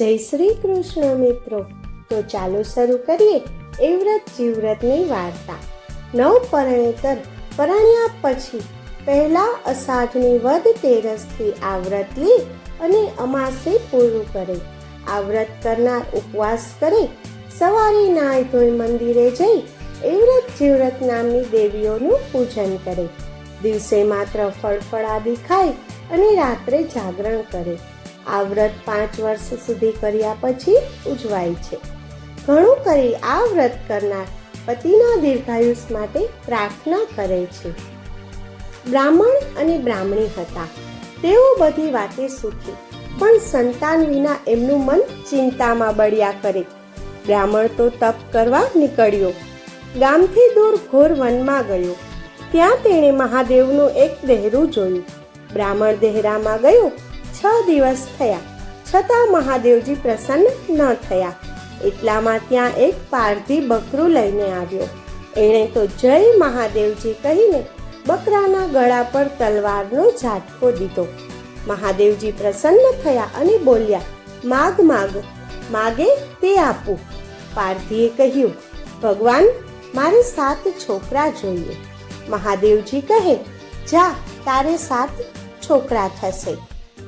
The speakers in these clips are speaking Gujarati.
જય શ્રી કૃષ્ણ મિત્રો. તો ચાલો શરૂ કરીએ એ વ્રત જીવવ્રતની વાર્તા. નવ પરણેતર પરણ્યા પછી પહેલા અષાઢની વધ તેરસથી આ વ્રત લે અને અમાસે પૂરું કરે. આ વ્રત કરનાર ઉપવાસ કરે. સવારે નાય ધોઈ મંદિરે જઈ એવ્રત જીવ્રત નામની દેવીઓનું પૂજન કરે. દિવસે માત્ર ફળફળાદી ખાય અને રાત્રે જાગરણ કરે. આ વ્રત પાંચ વર્ષ સુધી કર્યા પછી ઉજવાય છે. ઘણું કરી આ વ્રત કરનાર પતિના દીર્ઘાયુષ માટે પ્રાર્થના કરે છે. બ્રાહ્મણ અને બ્રાહ્મણી હતા. તેઓ બધી વાતે સુખી, પણ સંતાન વિના એમનું મન ચિંતામાં બળ્યા કરે. બ્રાહ્મણ તો તપ કરવા નીકળ્યો. ગામથી દૂર ઘોર વનમાં ગયો. ત્યાં તેણે મહાદેવનું એક દેહરું જોયું. બ્રાહ્મણ દેહરામાં ગયો છ દિવસ થયા. છતાં મહાદેવજી પ્રસન્ન ન થયા. એટલામાં ત્યાં એક પારધી બકરું લઈને આવ્યો. એણે તો જય મહાદેવજી કહીને બકરાના ગળા પર તલવારનો ઝાટકો દીધો. મહાદેવજી પ્રસન્ન થયા અને બોલ્યા, માગ માગ, માગે તે આપું. પારધીએ કહ્યું, ભગવાન, મારે સાત છોકરા જોઈએ. મહાદેવજી કહે, જા, તારે સાત છોકરા થશે.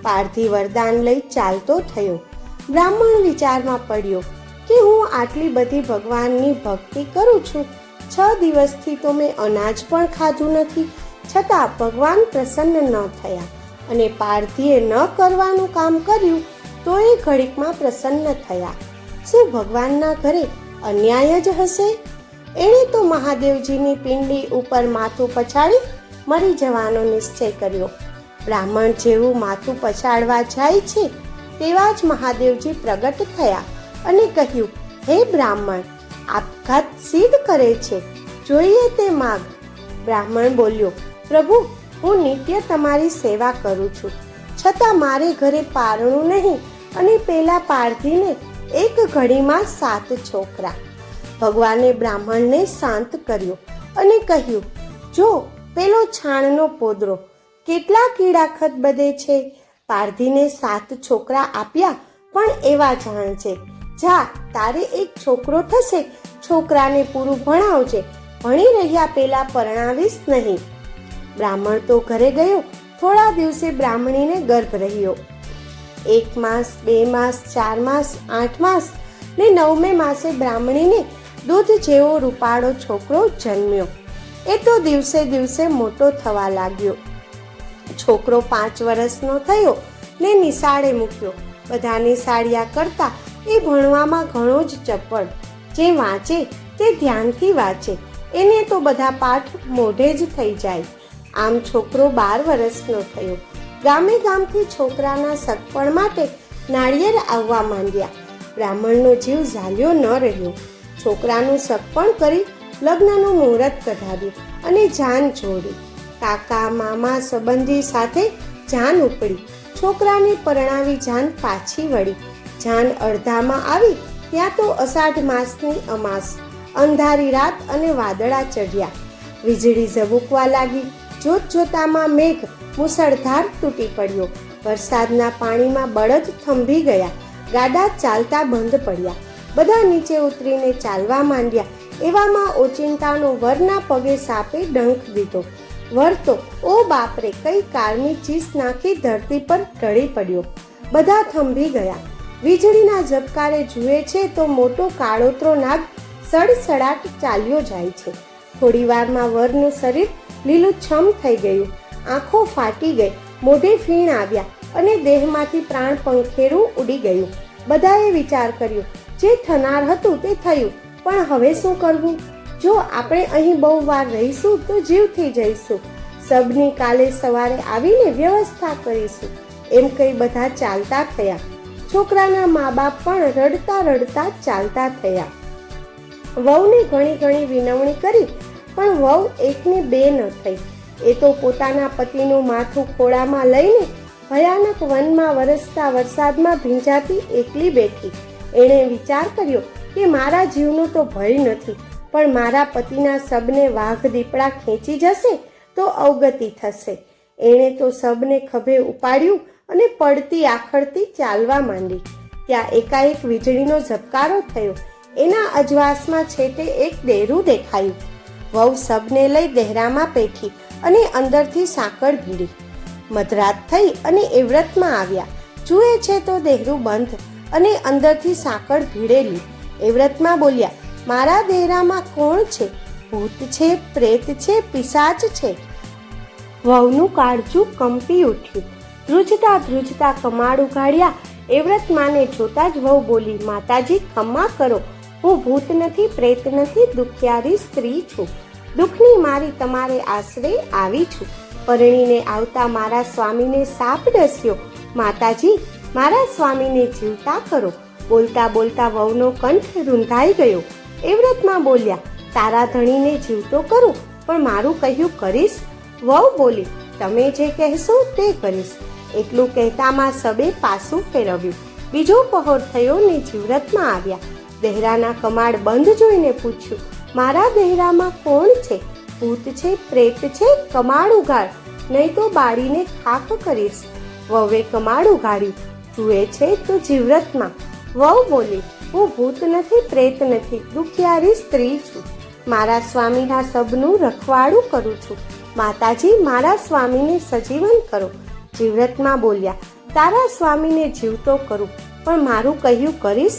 પારધી વરદાન લઈ ચાલતો થયો. બ્રાહ્મણ વિચારમાં પડ્યો કે હું આટલી બધી ભગવાનની ભક્તિ કરું છું. છ દિવસથી તો મેં અનાજ પણ ખાધું નથી. છતાં ભગવાન પ્રસન્ન ન થયા અને પારધીએ ન કરવાનું કામ કર્યું તો એ ઘડીકમાં પ્રસન્ન થયા. શું ભગવાનના ઘરે અન્યાય જ હશે? એણે તો મહાદેવજીની પિંડી ઉપર માથું પછાડી મરી જવાનો નિશ્ચય કર્યો. બ્રાહ્મણ જેવું માથું પછાડવા જાય છે, તેવા જ મહાદેવજી પ્રગટ થયા અને કહ્યું, હે બ્રાહ્મણ, આપઘાત સિદ્ધ કરે છે, જોઈએ તે માગ બ્રાહ્મણ બોલ્યો, પ્રભુ, હું નિત્ય તમારી સેવા કરું છું. છતાં મારે ઘરે પારણું નહીં અને પેલા પારધીને એક ઘડીમાં સાત છોકરા. ભગવાને બ્રાહ્મણને શાંત કર્યો અને કહ્યું, જો પેલો છાણનો પોદરો કેટલા કીડા ખત બધે છે? પારધીને સાત છોકરા આપ્યા પણ એવા જાણ છે, જા, તારે એક છોકરો થશે, છોકરાને પૂરું ભણાવજે. ભણી રહ્યા પેલા પરણાવીશ નહીં. બ્રાહ્મણ તો ઘરે ગયો, થોડા દિવસે બ્રાહ્મણીને ગર્ભ રહ્યો. એક માસ, બે માસ, ચાર માસ, આઠ માસ ને નવમે માસે બ્રાહ્મણીને દૂધ જેવો રૂપાળો છોકરો જન્મ્યો. એ તો દિવસે દિવસે મોટો થવા લાગ્યો. છોકરો પાંચ વર્ષનો થયો ને નિશાળે મૂક્યો. બધા નિશાળિયા કરતા એ ભણવામાં ઘણો જ ચપળ જે વાંચે તે ધ્યાનથી વાંચે. એને તો બધા પાઠ મોઢે જ થઈ જાય. આમ છોકરો બાર વર્ષનો થયો. ગામે ગામથી છોકરાના સગપણ માટે નાળિયેર આવવા માંડ્યા. બ્રાહ્મણનો જીવ ઝાલ્યો ન રહ્યો. છોકરાનું સગપણ કરી લગ્નનું મુહૂર્ત કઢાવ્યું અને જાન જોડી કાકા, મામા સંબંધી સાથે જાન ઉપડી. છોકરાને પરણાવી જાન પાછી વળી. જાન અડધામાં આવી, ત્યાં તો અષાઢ માસની અમાસ. અંધારી રાત અને વાદળા ચઢ્યા. વીજળી ઝબૂકવા લાગી. જોત જોતામાં મેઘ મુસળધાર તૂટી પડ્યો. વરસાદના પાણીમાં બળદ થંભી ગયા. ગાડા ચાલતા બંધ પડ્યા. બધા નીચે ઉતરીને ચાલવા માંડ્યા. એવામાં ઓચિંતાનો વરના પગે સાપે ડંખ દીધો. વર તો ઓ બાપરે, કઈ કારની ચીસ નાખી ધરતી પર ઢળી પડ્યો. બધા થંભી ગયા. વીજળીના ઝબકારે જુએ છે તો મોટો કાળોતરો નાગ સડસડાટ ચાલ્યો જાય છે. થોડી વારમાં વરનું શરીર લીલુંછમ થઈ ગયું. આંખો ફાટી ગઈ. મોઢે ફીણ આવ્યા અને દેહમાંથી પ્રાણ પંખેરું ઉડી ગયું. બધાએ વિચાર કર્યો, જે થનાર હતું તે થયું. પણ હવે શું કરવું? જો આપણે અહીં બહુ વાર રહીશું તો જીવથી જઈશું. સબની કાલે સવારે આવીને વ્યવસ્થા કરીશું. એમ કહી બધા ચાલતા થયા. છોકરાના મા બાપ પણ રડતા રડતા ચાલતા થયા. વહુને ઘણી ઘણી વિનવણી કરી, પણ વહુ એકને બે ન થઈ. એ તો પોતાના પતિનું માથું ખોળામાં લઈને ભયાનક વનમાં વરસતા વરસાદમાં ભીંજાતી એકલી બેઠી. એણે વિચાર કર્યો કે મારા જીવનો તો ભય નથી. પણ મારા પતિના સબને વાઘ દીપડા ખેંચી જશે તો અવગતિ થશે. એણે તો સબને ખભે ઉપાડ્યું અને પડતી આખડતી ચાલવા માંડી. ત્યાં એકાએક વીજળીનો ઝબકારો થયો. એના અજવાસમાં છેટે એક દેરું દેખાયું. વહુ સબને લઈ દેહરામાં પેઠી અને અંદરથી સાંકળ ભીડી. મધરાત થઈ અને એવ્રતમાં આવ્યા. જુએ છે તો દેહરું બંધ અને અંદરથી સાંકળ ભીડેલી. એવ્રતમાં બોલ્યા મારા દેરામાં કોણ છે? ભૂત છે, પ્રેત છે, પિશાચ છે? વહુનું કાળજું કંપી ઉઠ્યું. ધ્રુજતા ધ્રુજતા કમાડ ઉગાડ્યા એવ્રત માને જોતા જ વહુ બોલી, માતાજી ખમ્મા કરો. હું ભૂત નથી, પ્રેત નથી, દુખિયારી સ્ત્રી છું. દુઃખની મારી તમારે આશરે આવી છું. પરણીને આવતા મારા સ્વામીને સાપ ડસ્યો. માતાજી, મારા સ્વામીને જીવતા કરો. બોલતા બોલતા વહુનો કંઠ રૂંધાઈ ગયો. એ વ્રતમાં બોલ્યા, તારા ધણીને જીવતો કરું, પણ મારું કહ્યું કરીશ. વહુ બોલી, તમે જે કહેશો તે કરીશ. એટલું કહેતામાં સબે પાસું ફેરવ્યું. બીજો પહોર થયો ને જીવરતમાં આવ્યા. દહેરાના કમાડ બંધ જોઈને પૂછ્યું, મારા દહેરામાં કોણ છે? ભૂત છે, પ્રેત છે, કમાડ ઉગાડ નહીં તો બાળીને ખાક કરીશ. વહુએ કમાડ ઉગાડ્યું જુએ છે તો જીવરતમાં વહુ બોલી હું ભૂત નથી, પ્રેત નથી. દુખિયારી સ્ત્રી છું. મારા સ્વામીના સબનું રખવાડું કરું છું. માતાજી, મારા સ્વામીને સજીવન કરો. જીવરતમાં બોલ્યા, તારા સ્વામીને જીવતો કરું, પણ મારું કહ્યું કરીશ?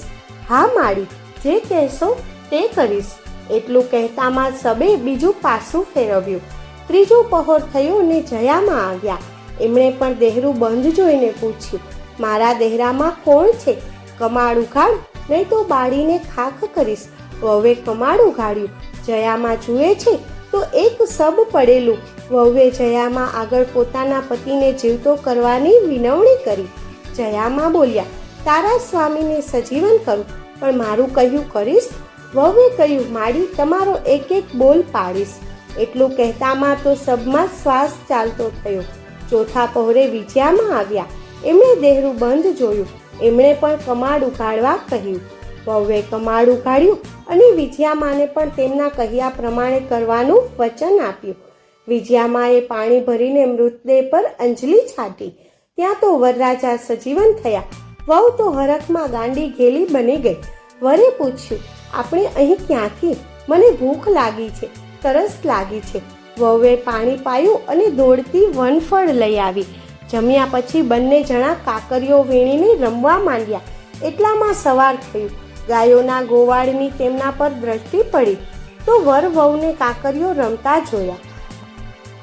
હા, માળી, જે કહેશો તે કરીશ. એટલું કહેતામાં સબે બીજું પાસું ફેરવ્યું. ત્રીજું પહોર થયો ને જયામાં આવ્યા. એમણે પણ દેહરું બંધ જોઈને પૂછ્યું, મારા દેહરામાં કોણ છે? કમાડ ઉઘાડ નહીં તો બાળીને ખાખ કરીશ. વહુએ કમાડું ગાળ્યું. જયામાં જુએ છે તો એક સબ પડેલું. વહુએ જયામાં આગળ પોતાના પતિને જીવતો કરવાની વિનવણી કરી. જયામાં બોલ્યા, તારા સ્વામીને સજીવન કરું, પણ મારું કહ્યું કરીશ. વહુએ કહ્યું, માડી, તમારો એક એક બોલ પાડીશ. એટલું કહેતામાં તો સબમાં શ્વાસ ચાલતો થયો. ચોથા પહોરે વિજયામાં આવ્યા. એમણે દેહરું બંધ જોયું. એમણે પણ કમાડ ઉકાળવા કહ્યું. વહુએ કમાડ ઉકાળ્યું અને વિજયામાને પણ તેમના કહ્યા પ્રમાણે કરવાનું વચન આપ્યું. વિજયામાએ પાણી ભરીને મૃતદેહ પર અંજલિ છાંટી. ત્યાં તો વરરાજા સજીવન થયા. વહુ તો હરખમાં ગાંડી ઘેલી બની ગઈ. વરે પૂછ્યું, આપણે અહીં ક્યાંથી? મને ભૂખ લાગી છે, તરસ લાગી છે. વહુએ પાણી પાયું અને દોડતી વનફળ લઈ આવી. જમ્યા પછી બંને જણા કાકરીઓ વીણીને રમવા માંડ્યા. એટલામાં સવાર થયું. ગાયોના ગોવાળની તેમના પર દ્રષ્ટિ પડી. તો વર વહુને કાકરીઓ રમતા જોયા.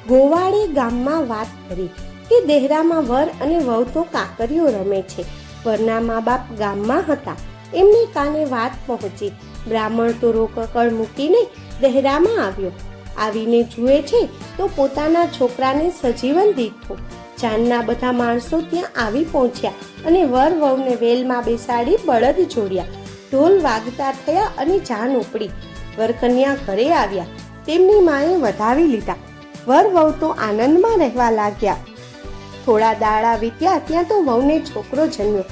ગોવાળે ગામમાં વાત કરી કે દેહરામાં વર અને વહુ તો કાકરીઓ રમે છે. વરના મા બાપ ગામમાં હતા. એમને કાને વાત પહોંચી. બ્રાહ્મણ તો રોકકળ મૂકીને દહેરામાં આવ્યો. આવીને જુએ છે તો પોતાના છોકરાને સજીવન દીઠો જાનના બધા માણસો ત્યાં આવી પહોંચ્યા અને વર વહુને વેલમાં બેસાડી બળદ જોડ્યા. ઢોલ વાગતા થયા અને જાન ઉપડી. વરકન્યા ઘરે આવ્યા. તેમની માએ વધાવી લીધા. વર વહુ તો આનંદમાં રહેવા લાગ્યા. થોડા દાડા વીત્યા ત્યાં તો વહુને છોકરો જન્મ્યો.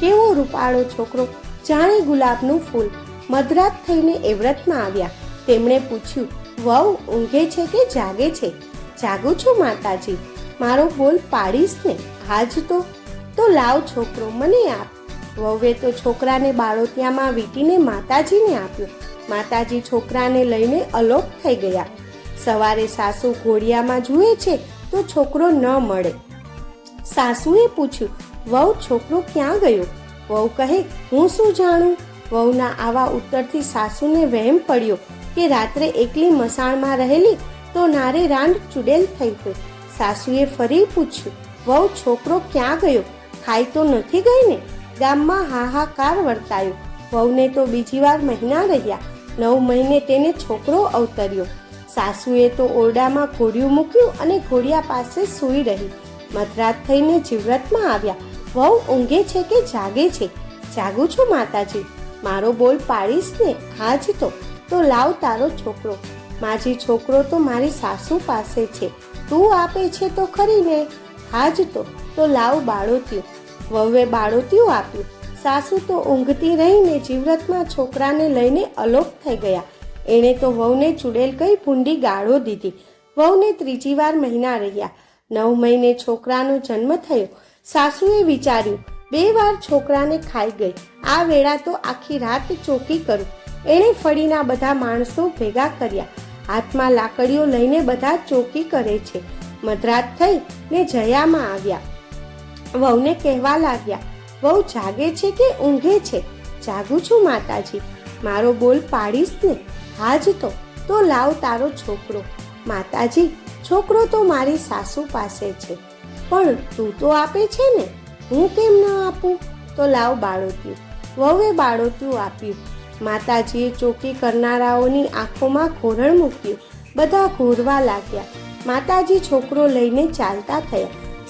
કેવો રૂપાળો છોકરો. જાણે ગુલાબનું ફૂલ. મધરાત થઈને એ આવ્યા. તેમણે પૂછ્યું, વહુ, ઊંઘે છે કે જાગે છે? જાગું છું, માતાજી? મારો બોલ પાડીશ ને? આજ તો તો લાવ છોકરો, મને આપ. વહુએ તો છોકરાને બાળોતિયામાં વીટીને માતાજીને આપ્યો. માતાજી છોકરાને લઈને અલોપ થઈ ગયા. સવારે સાસુ ઘોડિયામાં જુએ છે તો છોકરો ન મળે. સાસુએ પૂછ્યું, વહુ, છોકરો ક્યાં ગયો? વહુ કહે, હું શું જાણું? વહુના આવા ઉત્તરથી સાસુને વહેમ પડ્યો કે રાત્રે એકલી મસાણમાં રહેલી તો નારે રાંડ ચુડેલ થઈ હોય સાસુએ ફરી પૂછ્યું, વહુ, છોકરો ક્યાં ગયો? ખાઈ તો નથી ગઈ ને ગામમાં હાહાકાર વર્તાયો. વહુને તો બીજી વાર મહિના રહ્યા. નવ મહિને તેને છોકરો અવતર્યો. સાસુએ તો ઓરડામાં ઘોડિયું મૂક્યું અને ઘોડિયા પાસે સૂઈ રહી. મધરાત થઈને જીવ્રતમાં આવ્યા. વહુ, ઊંઘે છે કે જાગે છે? જાગું છું, માતાજી? મારો બોલ પાડીશ ને? હાજ તો. તો લાવ તારો છોકરો. માજી છોકરો તો મારી સાસુ પાસે છે. તું આપે છે તો ખરી ને? હાજ તો તો લાવ બાળોતિયું. વહુએ બાળોતિયું આપ્યું. સાસુ તો ઊંઘતી રહીને જીવ્રતમાં છોકરાને લઈને અલોપ થઈ ગયા. એણે તો વહુને ચૂડેલ કઈ ભૂંડી ગાળો દીધી. વહુને ત્રીજી વાર મહિના રહ્યા. નવ મહિને છોકરાનો જન્મ થયો. સાસુએ વિચાર્યું, બે વાર છોકરાને ખાઈ ગઈ. આ વેળા તો આખી રાત ચોકી કરું. એણે ફળીના બધા માણસો ભેગા કર્યા. હાથમાં લાકડીઓ લઈને બધા ચોકી કરે છે. મધરાત થઈ ને જયામાં આવ્યા. વહુને કહેવા લાગ્યા, વહુ જાગે છે કે ઊંઘે છે? જાગું છું માતાજી. મારો બોલ પાડીશ ને? હાજ તો તો લાવ તારો છોકરો. માતાજી, છોકરો તો મારી સાસુ પાસે છે. પણ તું તો આપે છે ને? હું કેમ ન આપું? તો લાવ બાળોત્યું વહુએ બાળોત્યું આપ્યું. માતાજીએ ચોકી કરનારાઓની આંખોમાં ઘોરણ મૂક્યું. બધા ઘોરવા લાગ્યા. માતાજી છોકરો લઈને ચાલતા થયા.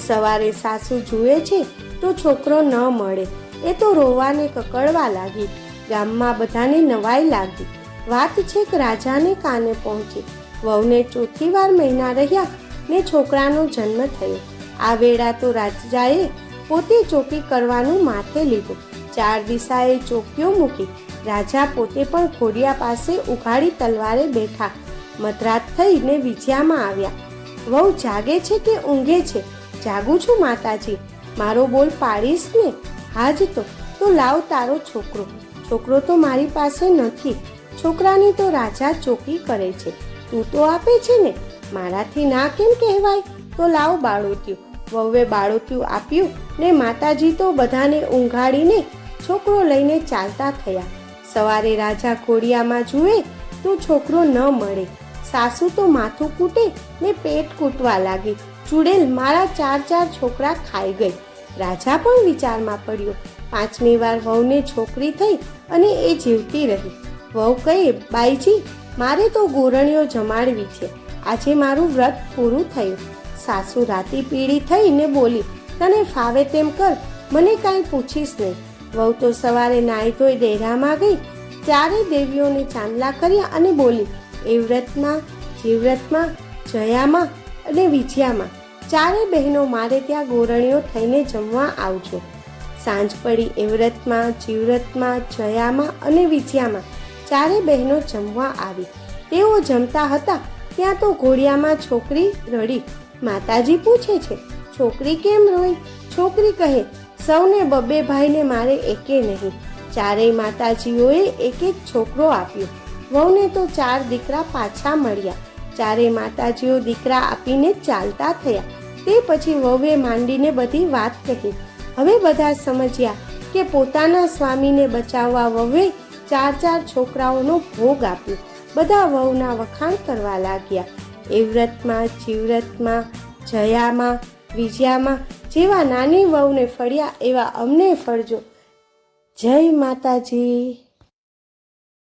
સવારે સાસુ જુએ છે તો છોકરો ન મળે. એ તો રોવાને કકડવા લાગી. ગામમાં બધાને નવાઈ લાગી. વાત છેક રાજાને કાને પહોંચી. વહુને ચોથી વાર મહિના રહ્યા ને છોકરાનો જન્મ થયો. આ વેળા તો રાજાએ પોતે ચોકી કરવાનું માથે લીધું. ચાર દિશાએ ચોકીઓ મૂકી રાજા પોતે પણ ખોડિયા પાસે ઉઘાડી તલવારે બેઠા, મધરાત થઈને વિજયામાં આવ્યા. વહુ, જાગે છે કે ઊંઘે છે? જાગું છું માતાજી. મારો બોલ પાડીશ ને? હાજ તો. તો લાવ તારો છોકરો. છોકરો તો મારી પાસે નથી. છોકરાની તો રાજા ચોકી કરે છે. તું તો આપે છે ને? મારાથી ના કેમ કહેવાય? તો લાવ બાળોત્યું. વહુએ બાળોત્યું આપ્યું ને માતાજી તો બધાને ઊંઘાડીને છોકરો લઈને ચાલતા થયા. સવારે રાજા ઘોડિયામાં જુએ તો છોકરો ન મળે. સાસુ તો માથું કૂટે ને પેટ કૂટવા લાગી. ચૂડેલ મારા ચાર ચાર છોકરા ખાઈ ગઈ. રાજા પણ વિચારમાં પડ્યો. પાંચમી વાર વહુને છોકરી થઈ અને એ જીવતી રહી. વહુ કહે, બાઈજી, મારે તો ગોરણીઓ જમાડવી છે. આજે મારું વ્રત પૂરું થયું. સાસુ રાતી પીળી થઈને બોલી, તને ફાવે તેમ કર. મને કાંઈ પૂછીશ નહીં. વહુ તો સવારે નાહી ધોઈ ડેરામાં ગઈ. ત્યારે દેવીઓને ચાંદલા કર્યા અને બોલી, એ વ્રતમાં જીવ્રતમાં જયામાં અને વિજયામાં ચારે બહેનો મારે ત્યાં ગોરણીઓ થઈને જમવા આવજો. સાંજ પડી એ વ્રતમાં જીવ્રતમાં જયામાં અને વિજયામાં ચારે બહેનો જમવા આવી. તેઓ જમતા હતા. ત્યાં તો ઘોડિયામાં છોકરી રડી. માતાજી પૂછે છે, છોકરી કેમ રોઈ છોકરી કહે સૌને બબ્બે ભાઈને મારે એકે નહીં. ચારેય માતાજીઓએ એક એક છોકરો આપ્યો. વહુને તો ચાર દીકરા પાછા મળ્યા. ચારેય માતાજીઓ દીકરા આપીને ચાલતા થયા. તે પછી વહુએ માંડીને બધી વાત કહી. હવે બધા સમજ્યા કે પોતાના સ્વામીને બચાવવા વહુએ ચાર ચાર છોકરાઓનો ભોગ આપ્યો. બધા વહુના વખાણ કરવા લાગ્યા. એવ્રતમાં જીવ્રતમાં જયામાં, વિજયામાં જેવા નાની વહુને ફળ્યા એવા અમને ફળજો. જય માતાજી.